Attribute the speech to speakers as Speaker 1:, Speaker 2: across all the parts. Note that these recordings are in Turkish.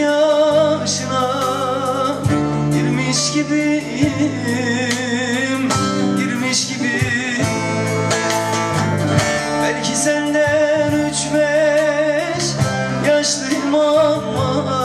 Speaker 1: yaşına girmiş gibiyim girmiş gibi belki senden üç beş yaşlıyım ama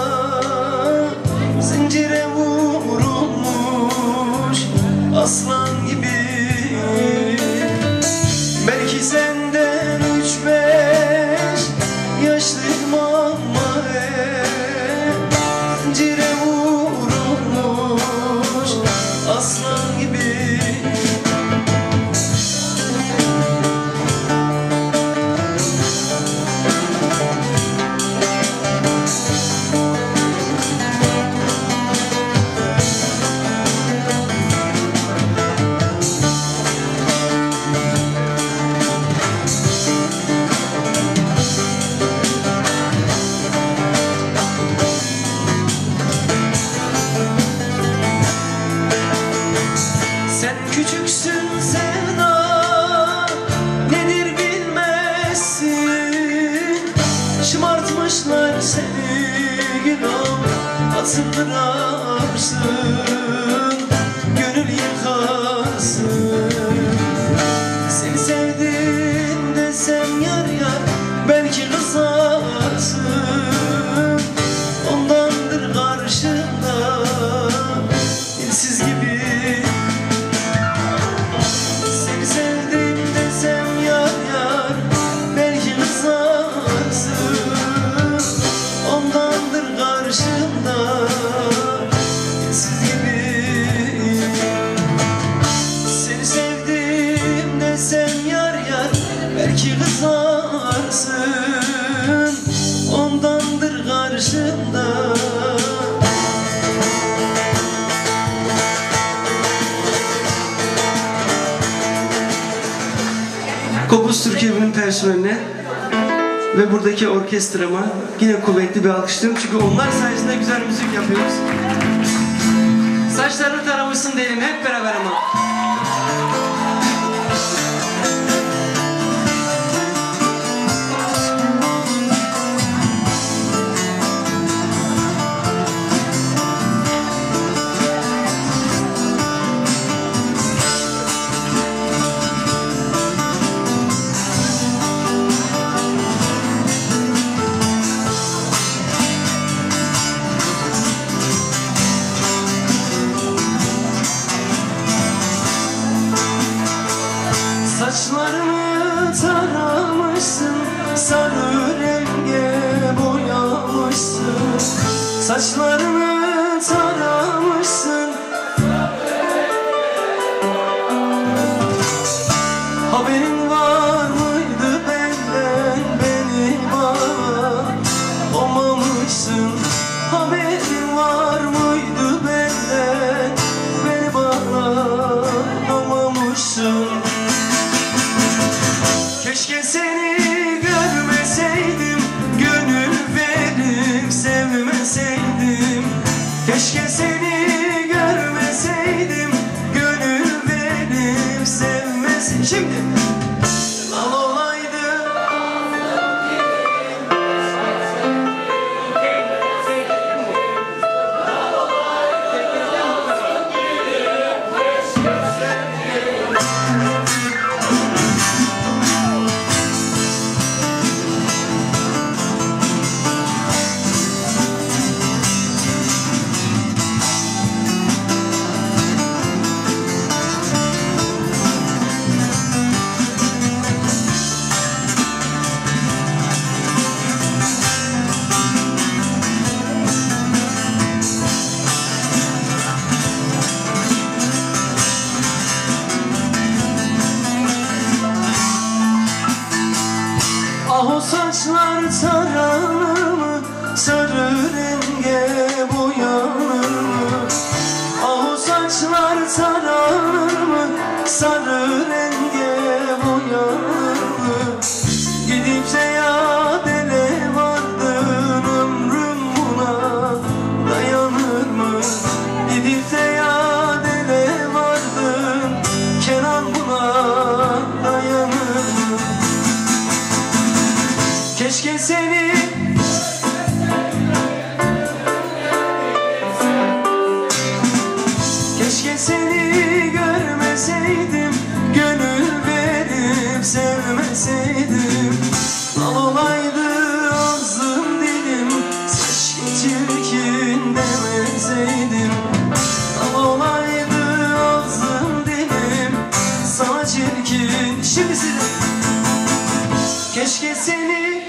Speaker 1: yazdırarsın belki kızarsın Ondandır karşımda Kopuz Türkiye personeline ve buradaki orkestrama yine kuvvetli bir alkışlıyorum çünkü onlar sayesinde güzel müzik yapıyoruz. Saçlarını taramışsın diyelim hep beraber ama. boyamışsın Sarı renge boyamışsın Saçlarını tara Keşke Şimdi siz Keşke seni